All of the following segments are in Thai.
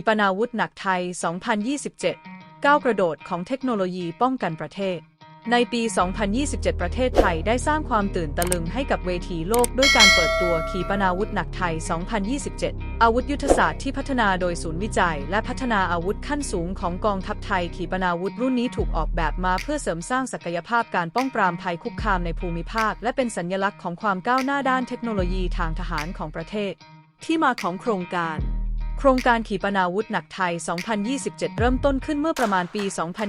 ีปนาวุธหนักไทย 2027 ก้าวกระโดดของเทคโนโลยีป้องกันประเทศ ในปี 2027 ประเทศไทยได้สร้างความตื่นตะลึงให้กับเวทีโลกด้วยการเปิดตัวขีปนาวุธหนักไทย 2027 อาวุธยุทธศาสตร์ที่พัฒนาโดยศูนย์วิจัย และพัฒนาอาวุธขั้นสูงของกองทัพไทย ขีปนาวุธรุ่นนี้ถูกออกแบบมาเพื่อเสริมสร้างศักยภาพการป้องปรามภัยคุกคามในภูมิภาค และเป็นสัญลักษณ์ของความก้าวหน้าด้านเทคโนโลยีทางทหารของประเทศ ที่มาของโครงการ โครงการขีปนาวุธหนักไทย 2027 เริ่มต้นขึ้นเมื่อประมาณปี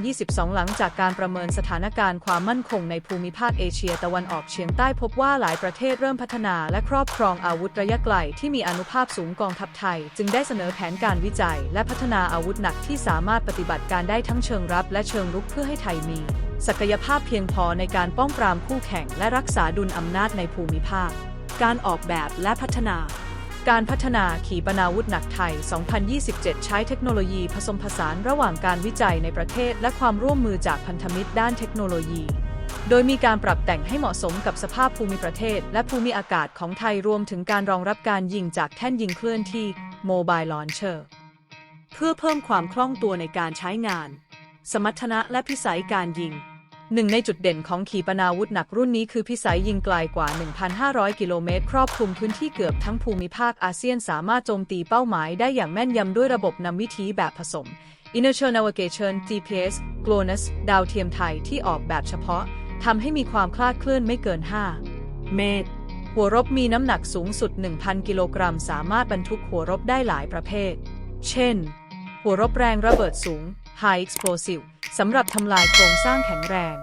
2022 หลังจากการประเมินสถานการณ์ความมั่นคงในภูมิภาคเอเชียตะวันออกเฉียงใต้พบว่าหลายประเทศเริ่มพัฒนาและครอบครองอาวุธระยะไกลที่มีอนุภาพสูงกองทัพไทย จึงได้เสนอแผนการวิจัย และพัฒนาอาวุธหนักที่สามารถปฏิบัติการได้ทั้งเชิงรับและเชิงรุกเพื่อให้ไทยมี ศักยภาพเพียงพอในการป้องปรามคู่แข่ง และรักษาดุลอำนาจในภูมิภาค การออกแบบและพัฒนา การพัฒนาขีปนาวุธหนักไทย 2027 ใช้เทคโนโลยีผสมผสานระหว่างการวิจัยในประเทศและความร่วมมือจากพันธมิตรด้านเทคโนโลยี โดยมีการปรับแต่งให้เหมาะสมกับสภาพภูมิประเทศ และภูมิอากาศของไทยรวมถึงการรองรับการยิงจากแท่นยิงเคลื่อนที่ Mobile Launcher เพื่อเพิ่มความคล่องตัวในการใช้งาน สมรรถนะและพิสัยการยิง หนึ่งในจุดเด่นของขีปนาวุธหนักรุ่นนี้คือพิสัยยิงไกลกว่า 1,500 กิโลเมตร ครอบคลุมพื้นที่เกือบทั้งภูมิภาคอาเซียนสามารถโจมตีเป้าหมายได้อย่างแม่นยำด้วยระบบนำวิธีแบบผสม Inertial Navigation GPS GLONASS ดาวเทียมไทยที่ออกแบบเฉพาะทำให้มีความคลาดเคลื่อนไม่เกิน 5 เมตร หัวรบมีน้ำหนักสูงสุด 1,000 กิโลกรัม สามารถบรรทุกหัวรบได้หลายประเภท เช่น หัวรบแรงระเบิดสูง High Explosive สำหรับทำลายโครงสร้างแข็งแรง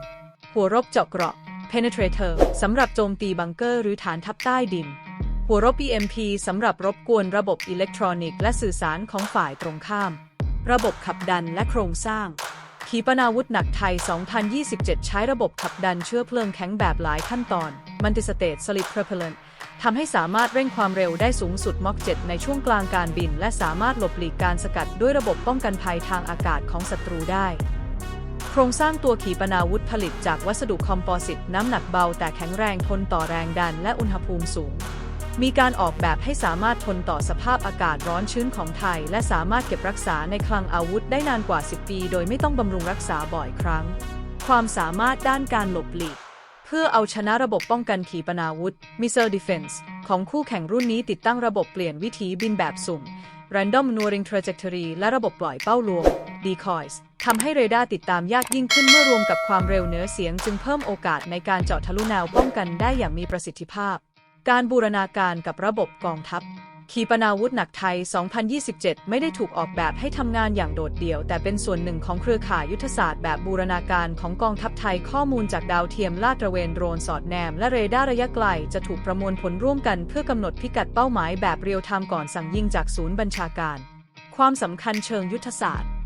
หัวรบเจาะเกราะ Penetrator สำหรับโจมตีบังเกอร์หรือฐานทัพใต้ดิน หัวรบ EMP สำหรับรบกวนระบบอิเล็กทรอนิกส์และสื่อสารของฝ่ายตรงข้าม ระบบขับดันและโครงสร้าง ขีปนาวุธหนักไทย 2027 ใช้ระบบขับดันเชื้อเพลิงแข็งแบบหลายขั้นตอน Multi-State Solid Propellant ทำให้สามารถเร่งความเร็วได้สูงสุดมอก7ในช่วงกลางการบิน และสามารถหลบหลีกการสกัดด้วยระบบป้องกันภัยทางอากาศของศัตรูได้ รงสร้างตัวขีปนาวุธผลิตจากวัสดุคอมโพสิตน้ำหนักเบาแต่แข็งแรงทนต่อแรงดันและอุณหภูมิสูง มีการออกแบบให้สามารถทนต่อสภาพอากาศร้อนชื้นของไทย และสามารถเก็บรักษาในคลังอาวุธได้นานกว่า 10 ปี โดยไม่ต้องบำรุงรักษาบ่อยครั้ง ความสามารถด้านการหลบหลีก เพื่อเอาชนะระบบป้องกันขีปนาวุธ Missile Defense ของคู่แข่งรุ่นนี้ติดตั้งระบบเปลี่ยนวิธีบินแบบสุ่ม Random Maneuvering Trajectory และระบบปล่อยเป้าลวง Decoys ทำให้เรดาร์ติดตามยากยิ่งขึ้นเมื่อรวมกับความเร็วเหนือเสียงจึงเพิ่มโอกาสในการเจาะทะลุแนวป้องกันได้อย่างมีประสิทธิภาพ การบูรณาการกับระบบกองทัพ ขีปนาวุธหนักไทย 2027 ไม่ได้ถูกออกแบบให้ทำงานอย่างโดดเดี่ยว แต่เป็นส่วนหนึ่งของเครือข่ายยุทธศาสตร์แบบบูรณาการของกองทัพไทยข้อมูลจากดาวเทียมลาดตระเวนโดรนสอดแนม และเรดาร์ระยะไกลจะถูกประมวลผลร่วมกันเพื่อกำหนดพิกัดเป้าหมายแบบเรียลไทม์ก่อนสั่งยิงจากศูนย์บัญชาการ ความสำคัญเชิงยุทธศาสตร์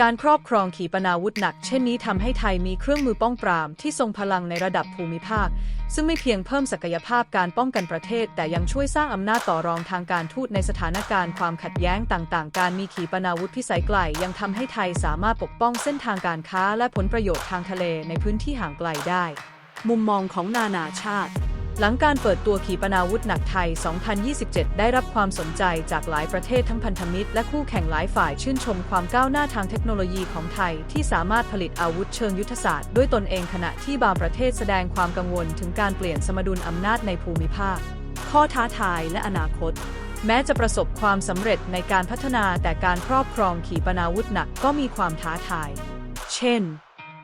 การครอบครองขีปนาวุธหนักเช่นนี้ทำให้ไทยมีเครื่องมือป้องปรามที่ทรงพลังในระดับภูมิภาค ซึ่งไม่เพียงเพิ่มศักยภาพการป้องกันประเทศ แต่ยังช่วยสร้างอำนาจต่อรองทางการทูตในสถานการณ์ความขัดแย้งต่างๆ การมีขีปนาวุธพิสัยไกล ยังทำให้ไทยสามารถปกป้องเส้นทางการค้าและผลประโยชน์ทางทะเลในพื้นที่ห่างไกลได้ มุมมองของนานาชาติ หลังการเปิดตัวขีปนาวุธหนักไทย 2027 ได้รับความสนใจจากหลายประเทศทั้งพันธมิตรและคู่แข่งหลายฝ่ายชื่นชมความก้าวหน้าทางเทคโนโลยีของไทยที่สามารถผลิตอาวุธเชิงยุทธศาสตร์ด้วยตนเองขณะที่บางประเทศแสดงความกังวลถึงการเปลี่ยนสมดุลอำนาจในภูมิภาค ข้อท้าทายและอนาคต แม้จะประสบความสำเร็จในการพัฒนาแต่การครอบครองขีปนาวุธหนักก็มีความท้าทาย เช่น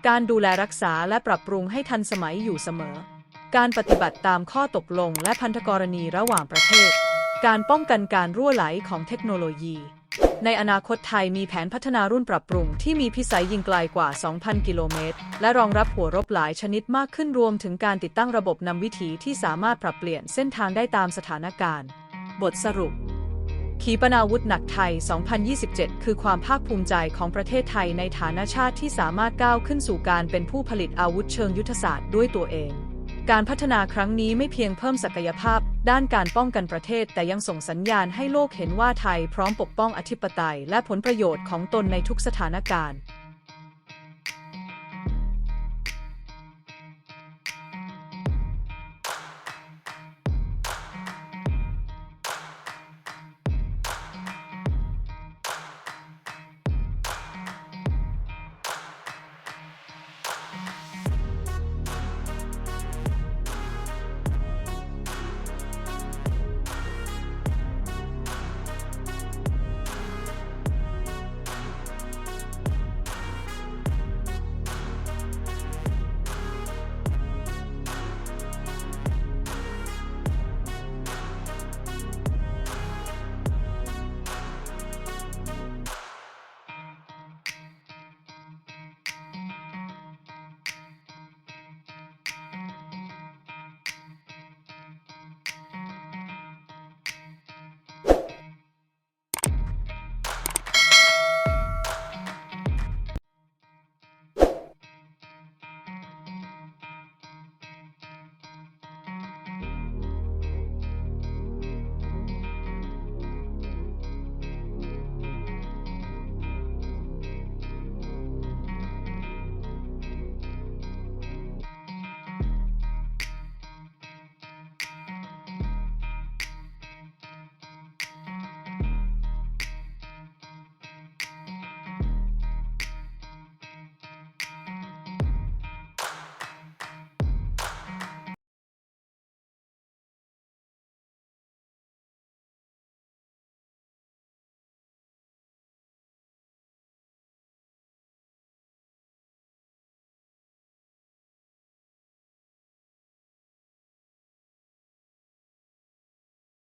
การดูแลรักษาและปรับปรุงให้ทันสมัยอยู่เสมอ การปฏิบัติตามข้อตกลงและพันธกรณีระหว่างประเทศ การป้องกันการรั่วไหลของเทคโนโลยี ในอนาคตไทยมีแผนพัฒนารุ่นปรับปรุงที่มีพิสัยยิงไกลกว่า 2,000 กิโลเมตร และรองรับหัวรบหลายชนิดมากขึ้นรวมถึงการติดตั้งระบบนำวิถีที่สามารถปรับเปลี่ยนเส้นทางได้ตามสถานการณ์ บทสรุป ขีปนาวุธหนักไทย 2027 คือความภาคภูมิใจของประเทศไทยในฐานะชาติที่สามารถก้าวขึ้นสู่การเป็นผู้ผลิตอาวุธเชิงยุทธศาสตร์ด้วยตัวเอง การพัฒนาครั้งนี้ไม่เพียงเพิ่มศักยภาพ ด้านการป้องกันประเทศ แต่ยังส่งสัญญาณให้โลกเห็นว่าไทยพร้อมปกป้องอธิปไตย และผลประโยชน์ของตนในทุกสถานการณ์